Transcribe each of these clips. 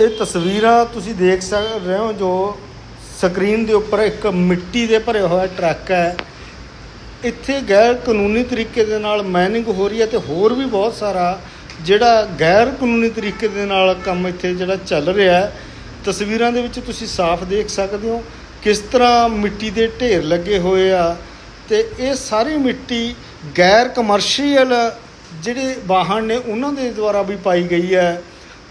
ਇਹ ਤਸਵੀਰਾਂ ਤੁਸੀਂ ਦੇਖ ਸਕ, ਰਹੇ ਹੋ ਜੋ ਸਕਰੀਨ ਦੇ ਉੱਪਰ ਇੱਕ ਮਿੱਟੀ ਦੇ ਭਰਿਆ ਹੋਇਆ ਟਰੱਕ ਹੈ। ਇੱਥੇ ਗੈਰ ਕਾਨੂੰਨੀ ਤਰੀਕੇ ਦੇ ਨਾਲ ਮਾਈਨਿੰਗ ਹੋ ਰਹੀ ਹੈ ਤੇ ਹੋਰ ਵੀ ਬਹੁਤ ਸਾਰਾ ਜਿਹੜਾ ਗੈਰ ਕਾਨੂੰਨੀ ਤਰੀਕੇ ਦੇ ਨਾਲ ਕੰਮ ਇੱਥੇ ਜਿਹੜਾ ਚੱਲ ਰਿਹਾ ਹੈ। ਤਸਵੀਰਾਂ ਦੇ ਵਿੱਚ ਤੁਸੀਂ ਸਾਫ਼ ਦੇਖ ਸਕਦੇ ਹੋ ਕਿਸ ਤਰ੍ਹਾਂ ਮਿੱਟੀ ਦੇ ਢੇਰ ਲੱਗੇ ਹੋਏ ਆ ਤੇ ਇਹ ਸਾਰੀ ਮਿੱਟੀ ਗੈਰ ਕਮਰਸ਼ੀਅਲ ਜਿਹੜੇ ਵਾਹਨ ਨੇ ਉਹਨਾਂ ਦੇ ਦੁਆਰਾ ਵੀ ਪਾਈ ਗਈ ਹੈ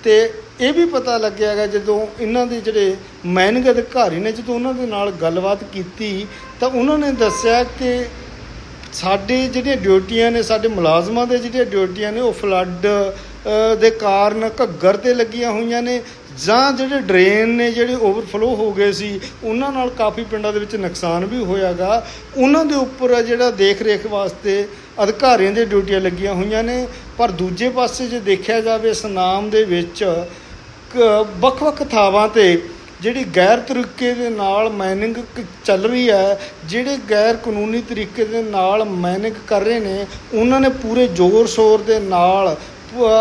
ਤੇ ਇਹ ਵੀ ਪਤਾ ਲੱਗਿਆ ਹੈਗਾ, ਜਦੋਂ ਇਹਨਾਂ ਦੇ ਜਿਹੜੇ ਮਾਈਨਿੰਗ ਅਧਿਕਾਰੀ ਨੇ, ਜਦੋਂ ਉਹਨਾਂ ਦੇ ਨਾਲ ਗੱਲਬਾਤ ਕੀਤੀ, ਤਾਂ ਉਹਨਾਂ ਨੇ ਦੱਸਿਆ ਕਿ ਸਾਡੇ ਜਿਹੜੀਆਂ ਡਿਊਟੀਆਂ ਨੇ, ਸਾਡੇ ਮੁਲਾਜ਼ਮਾਂ ਦੇ ਜਿਹੜੀਆਂ ਡਿਊਟੀਆਂ ਨੇ, ਉਹ ਫਲੱਡ ਦੇ ਕਾਰਨ ਘੱਗਰ ਤੇ ਲੱਗੀਆਂ ਹੋਈਆਂ ਨੇ, ਜਾਂ ਜਿਹੜੇ ਡਰੇਨ ਨੇ, ਜਿਹੜੇ ਓਵਰਫਲੋ ਹੋ ਗਏ ਸੀ, ਉਹਨਾਂ ਨਾਲ ਕਾਫੀ ਪਿੰਡਾਂ ਦੇ ਵਿੱਚ ਨੁਕਸਾਨ ਵੀ ਹੋਇਆਗਾ ਉਹਨਾਂ ਦੇ ਉੱਪਰ ਜਿਹੜਾ ਦੇਖ ਰੇਖ ਵਾਸਤੇ ਅਧਿਕਾਰੀਆਂ ਦੀਆਂ ਡਿਊਟੀਆਂ ਲੱਗੀਆਂ ਹੋਈਆਂ ਨੇ, ਪਰ ਦੂਜੇ ਪਾਸੇ ਜੇ ਦੇਖਿਆ ਜਾਵੇ ਇਸ ਨਾਮ ਦੇ ਵਿੱਚ ਵੱਖ-ਵੱਖ ਥਾਵਾਂ ਤੇ ਜਿਹੜੀ ਗੈਰ ਤਰੀਕੇ ਦੇ ਨਾਲ ਮਾਈਨਿੰਗ ਚੱਲ ਰਹੀ ਹੈ, ਜਿਹੜੇ ਗੈਰ ਕਾਨੂੰਨੀ ਤਰੀਕੇ ਦੇ ਨਾਲ ਮਾਈਨਿੰਗ ਕਰ ਰਹੇ ਨੇ, ਉਹਨਾਂ ਨੇ ਪੂਰੇ ਜ਼ੋਰ ਸ਼ੋਰ ਦੇ ਨਾਲ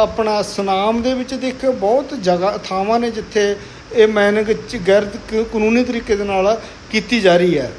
ਆਪਣਾ ਸੁਨਾਮ ਦੇ ਵਿੱਚ ਦੇਖਿਓ, ਬਹੁਤ ਜਗ੍ਹਾ, ਥਾਵਾਂ ਨੇ ਜਿੱਥੇ ਇਹ ਮਾਈਨਿੰਗ ਗੈਰ ਕ- ਕਾਨੂੰਨੀ ਤਰੀਕੇ ਦੇ ਨਾਲ ਕੀਤੀ ਜਾ ਰਹੀ ਹੈ।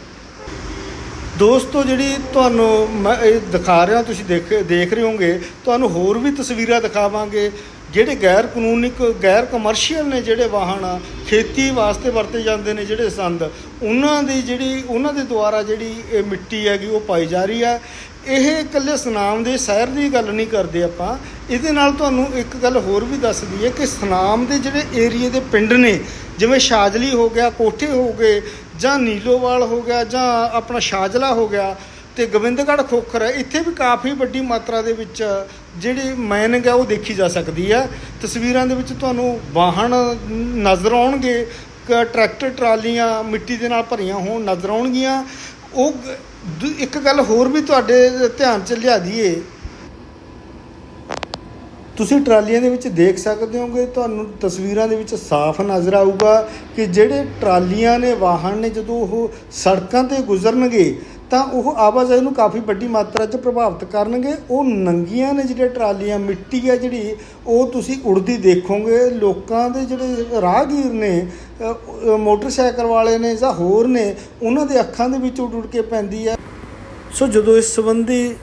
ਦੋਸਤੋ, ਜਿਹੜੀ ਤੁਹਾਨੂੰ ਮੈਂ ਇਹ ਦਿਖਾ ਰਿਹਾ, ਤੁਸੀਂ ਦੇਖ ਦੇਖ ਰਹੇ ਹੋਗੇ ਤੁਹਾਨੂੰ ਹੋਰ ਵੀ ਤਸਵੀਰਾਂ ਦਿਖਾਵਾਂਗੇ। ਜਿਹੜੇ ਗੈਰ ਕਾਨੂੰਨੀ ਕ- ਗੈਰ ਕਮਰਸ਼ੀਅਲ ਨੇ ਜਿਹੜੇ ਵਾਹਨ ਆ, ਖੇਤੀ ਵਾਸਤੇ ਵਰਤੇ ਜਾਂਦੇ ਨੇ ਜਿਹੜੇ ਸੰਦ ਉਹਨਾਂ ਦੀ ਜਿਹੜੀ ਉਹਨਾਂ ਦੇ ਦੁਆਰਾ ਜਿਹੜੀ ਇਹ ਮਿੱਟੀ ਹੈਗੀ ਉਹ ਪਾਈ ਜਾ ਰਹੀ ਹੈ। ਇਹ ਇਕੱਲੇ ਸੁਨਾਮ ਦੇ ਸ਼ਹਿਰ ਦੀ ਗੱਲ ਨਹੀਂ ਕਰਦੇ ਆਪਾਂ। ਇਹਦੇ ਨਾਲ ਤੁਹਾਨੂੰ ਇੱਕ ਗੱਲ ਹੋਰ ਵੀ ਦੱਸ ਦਈਏ ਕਿ ਸੁਨਾਮ ਦੇ ਜਿਹੜੇ ਏਰੀਏ ਦੇ ਪਿੰਡ ਨੇ ਜਿਵੇਂ ਸ਼ਾਜਲੀ ਹੋ ਗਿਆ ਕੋਠੇ ਹੋ ਗਏ ਜਾਂ ਨੀਲੋਵਾਲ ਹੋ ਗਿਆ ਜਾਂ ਆਪਣਾ ਸ਼ਾਜਲਾ ਹੋ ਗਿਆ ਤੇ ਗੋਬਿੰਦਗੜ੍ਹ ਖੋਖਰ ਹੈ, ਇੱਥੇ ਵੀ ਕਾਫੀ ਵੱਡੀ ਮਾਤਰਾ ਦੇ ਵਿੱਚ ਜਿਹੜੀ ਮਾਈਨਿੰਗ ਹੈ ਉਹ ਦੇਖੀ ਜਾ ਸਕਦੀ ਹੈ। ਤਸਵੀਰਾਂ ਦੇ ਵਿੱਚ ਤੁਹਾਨੂੰ ਵਾਹਨ ਨਜ਼ਰ ਆਉਣਗੇ, ਕ- ਟਰੈਕਟਰ, ਟਰਾਲੀਆਂ ਮਿੱਟੀ ਦੇ ਨਾਲ ਭਰੀਆਂ ਹੋਣ ਨਜ਼ਰ ਆਉਣਗੀਆਂ। ਉਹ ਇੱਕ ਗੱਲ ਹੋਰ ਵੀ ਤੁਹਾਡੇ ਧਿਆਨ ਚ ਲਿਆ ਦਈਏ। ਤੁਸੀਂ ਟਰਾਲੀਆਂ ਦੇ ਵਿੱਚ ਦੇਖ ਸਕਦੇ ਹੋਗੇ, ਤੁਹਾਨੂੰ ਤਸਵੀਰਾਂ ਦੇ ਵਿੱਚ ਸਾਫ਼ ਨਜ਼ਰ ਆਊਗਾ ਕਿ ਜਿਹੜੇ ਟਰਾਲੀਆਂ ਨੇ, ਵਾਹਨ ਨੇ ਜਦੋਂ ਉਹ ਸੜਕਾਂ ਤੇ ਗੁਜ਼ਰਨਗੇ ਤਾਂ ਉਹ ਆਵਾਜਾਈ ਨੂੰ ਕਾਫੀ ਵੱਡੀ ਮਾਤਰਾ 'ਚ ਪ੍ਰਭਾਵਿਤ ਕਰਨਗੇ। ਉਹ ਨੰਗੀਆਂ ਨੇ ਜਿਹੜੇ ਟਰਾਲੀਆਂ, ਮਿੱਟੀ ਹੈ ਜਿਹੜੀ, ਉਹ ਤੁਸੀਂ ਉੜਦੀ ਦੇਖੋਗੇ। ਲੋਕਾਂ ਦੇ ਜਿਹੜੇ ਰਾਹਗੀਰ ਨੇ ਮੋਟਰਸਾਈਕਲ ਵਾਲੇ ਨੇ ਜਾਂ ਹੋਰ ਨੇ, ਉਹਨਾਂ ਦੇ ਅੱਖਾਂ ਦੇ ਵਿੱਚ ਉੱਡ ਉੱਡ ਕੇ ਪੈਂਦੀ ਹੈ ਸੋ ਜਦੋਂ ਇਸ ਸੰਬੰਧੀ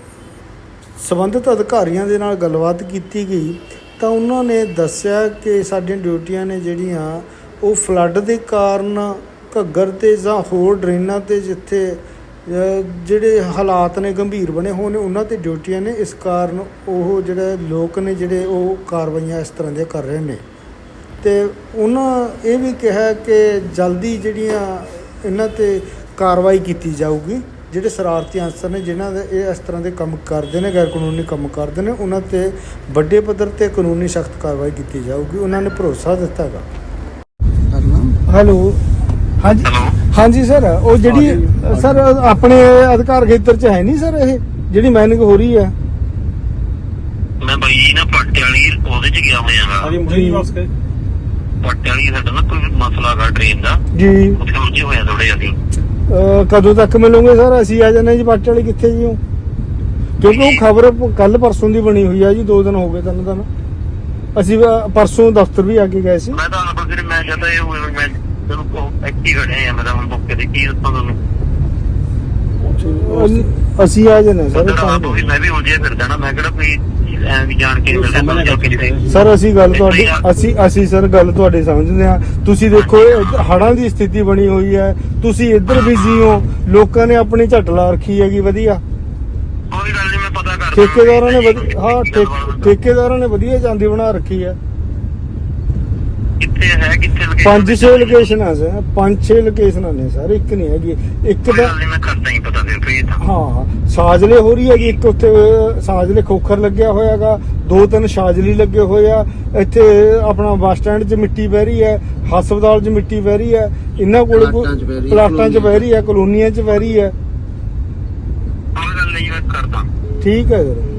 ਸੰਬੰਧਿਤ ਅਧਿਕਾਰੀਆਂ ਦੇ ਨਾਲ ਗੱਲਬਾਤ ਕੀਤੀ ਗਈ, ਤਾਂ ਉਹਨਾਂ ਨੇ ਦੱਸਿਆ ਕਿ ਸਾਡੀਆਂ ਡਿਊਟੀਆਂ ਨੇ ਜਿਹੜੀਆਂ, ਉਹ ਫਲੱਡ ਦੇ ਕਾਰਨ ਘੱਗਰ ਤੇ ਜਾਂ ਹੋਰ ਡਰੇਨਾਂ ਤੇ ਜਿੱਥੇ ਜਿਹੜੇ ਹਾਲਾਤ ਨੇ ਗੰਭੀਰ ਬਣੇ ਹੋਏ ਨੇ ਉਹਨਾਂ ਤੇ ਡਿਊਟੀਆਂ ਨੇ। ਇਸ ਕਾਰਨ ਉਹ ਜਿਹੜੇ ਲੋਕ ਨੇ ਜਿਹੜੇ ਉਹ ਕਾਰਵਾਈਆਂ ਇਸ ਤਰ੍ਹਾਂ ਦੀਆਂ ਕਰ ਰਹੇ ਨੇ। ਤੇ ਉਹਨਾਂ ਇਹ ਵੀ ਕਿਹਾ ਕਿ ਜਲਦੀ ਜਿਹੜੀਆਂ ਇਹਨਾਂ ਤੇ ਕਾਰਵਾਈ ਕੀਤੀ ਜਾਊਗੀ। ਜਿਹੜੇ ਸ਼ਰਾਰਤੀ ਅਨਸਰ ਨੇ ਜਿਨ੍ਹਾਂ ਦੇ ਇਹ ਇਸ ਤਰ੍ਹਾਂ ਦੇ ਕੰਮ ਕਰਦੇ ਨੇ ਗੈਰ ਕਾਨੂੰਨੀ ਕੰਮ ਕਰਦੇ ਨੇ ਉਹਨਾਂ ਤੇ ਵੱਡੇ ਪੱਧਰ ਤੇ ਕਾਨੂੰਨੀ ਸਖਤ ਕਾਰਵਾਈ ਕੀਤੀ ਜਾਊਗੀ। ਉਹਨਾਂ ਨੇ ਭਰੋਸਾ ਦਿੱਤਾ ਹੈਗਾ। ਹੈਲੋ? ਹਾਂਜੀ? ਹੈਲੋ? ਹਾਂਜੀ ਸਰ ਉਹ ਜਿਹੜੀ ਸਰ ਆਪਣੇ ਅਧਿਕਾਰ ਖੇਤਰ 'ਚ ਹੈ ਨਹੀਂ ਸਰ ਇਹ? ਜਿਹੜੀ ਮਾਈਨਿੰਗ ਹੋ ਰਹੀ ਹੈ। ਮੈਂ ਬਾਈ ਜੀ ਨਾ ਪੱਟੇ ਵਾਲੀ ਉਹਦੇ ਚ ਗਿਆ ਹੋਇਆ ਗਾ। ਅਜੀ ਮੁਝੇ ਨਹੀਂ ਬਸ ਕੇ ਪੱਟੇ ਵਾਲੀ ਸਾਡਾ ਨਾ ਕੋਈ ਮਸਲਾ ਗਾ ਟ੍ਰੇਨ ਦਾ। ਜੀ। ਉੱਥੇ ਉਲਝੇ ਹੋਇਆ ਥੋੜੇ ਅਸੀਂ। ਕਦੋਂ ਤੱਕ ਮਿਲੋਗੇ ਸਰ? ਅਸੀਂ ਆ ਜਾਂਦੇ ਜੀ ਬਾਟੇ ਵਾਲੀ ਕਿੱਥੇ ਜੀ ਹੋ ਕਿਉਂਕਿ ਉਹ ਖਬਰ ਕੱਲ ਪਰਸੋਂ ਦੀ ਬਣੀ ਹੋਈ ਆ ਜੀ ਦੋ ਦਿਨ ਹੋ ਗਏ ਤਿੰਨ ਦਿਨ ਅਸੀਂ ਪਰਸੋਂ ਦਫ਼ਤਰ ਵੀ ਆ ਕੇ ਗਏ ਸੀ। ਮੈਂ ਤਾਂ ਆਪ ਫਿਰ ਮੈਂ ਜਦ ਇਹ ਹੋਇਆ ਮੈਂ ਜਦੋਂ ਕੋ ਐਕਟੀ ਖੜਿਆ ਆ ਮੇਰਾ ਹੁਣ ਮੌਕੇ ਤੇ ਕੀ ਦੱਸਾਂ ਤੁਹਾਨੂੰ ਅਸੀਂ- ਅਸੀਂ ਆ ਜਾਂਦੇ ਸਰ ਸਰ ਆਪ ਵੀ ਮੈਂ ਵੀ ਉਲਝੇ ਫਿਰਦਾ ਨਾ ਮੈਂ ਕਿਹੜਾ ਕੋਈ ਐ ਵੀ ਜਾਣ ਕੇ ਮਿਲਦਾ ਤਾਂ ਜਾ ਕੇ ਨਹੀਂ ਸਰ ਅਸੀਂ ਗੱਲ ਤੁਹਾਡੀ ਅਸੀਂ ਅਸੀਂ ਸਰ ਗੱਲ ਤੁਹਾਡੀ ਸਮਝਦੇ ਆ। ਤੁਸੀਂ ਦੇਖੋ ਇਹ ਹੜ੍ਹਾਂ ਦੀ ਸਥਿਤੀ ਬਣੀ ਹੋਈ ਹੈ। ਤੁਸੀਂ ਇੱਧਰ ਬਿਜ਼ੀ ਹੋ। ਲੋਕਾਂ ਨੇ ਆਪਣੀ ਝੱਟ ਲਾ ਰੱਖੀ ਹੈਗੀ ਵਧੀਆ। ਕੋਈ ਗੱਲ ਨਹੀਂ ਮੈਂ ਪਤਾ ਕਰਦਾ। ਠੇਕੇਦਾਰਾਂ ਨੇ ਵਧੀ- ਹਾਂ। ਠੇਕੇਦਾਰਾਂ ਨੇ ਵਧੀਆ ਚਾਂਦੀ ਬਣਾ ਰੱਖੀ ਹੈ। ਕਿੱਥੇ ਹੈ ਕਿੱਥੇ location ਪੰਜ ਛੇ ਲੋਕੇਸ਼ਨਾਂ ਸਰ ਪੰਜ ਛੇ ਲੋਕੇਸ਼ਨਾਂ ਨੇ ਸਰ ਇੱਕ ਨਹੀਂ ਹੈਗੀ। ਇੱਕ ਮੈਂ ਕਰਦਾ ਹੀ ਪਤਾ ਤਾਂ ਹਾਂ ਸਾਜਲੇ ਹੋ ਰਹੀ ਹੈਗੀ ਇੱਕ ਉੱਥੇ ਸਾਜਲੇ ਖੋਖਰ ਲੱਗਿਆ ਹੋਇਆਗਾ ਦੋ ਤਿੰਨ ਸਾਜਲੀ ਲੱਗੇ ਹੋਏ ਆ। ਇੱਥੇ ਆਪਣਾ ਬੱਸ ਸਟੈਂਡ 'ਚ ਮਿੱਟੀ ਵਹਿ ਰਹੀ ਹੈ ਹਸਪਤਾਲ 'ਚ ਮਿੱਟੀ ਵਹਿ ਰਹੀ ਹੈ ਇਹਨਾਂ ਕੋਲ ਪਲਾਟਾਂ 'ਚ ਵਹਿ ਰਹੀ ਹੈ, ਪਲਾਟਾਂ 'ਚ ਵਹਿ ਰਹੀ ਹੈ ਕਲੋਨੀਆਂ 'ਚ ਵਹਿ ਰਹੀ ਹੈ। ਕੋਈ ਗੱਲ ਨਹੀਂ ਮੈਂ ਕਰਦਾ। ਠੀਕ ਹੈ ਸਰ।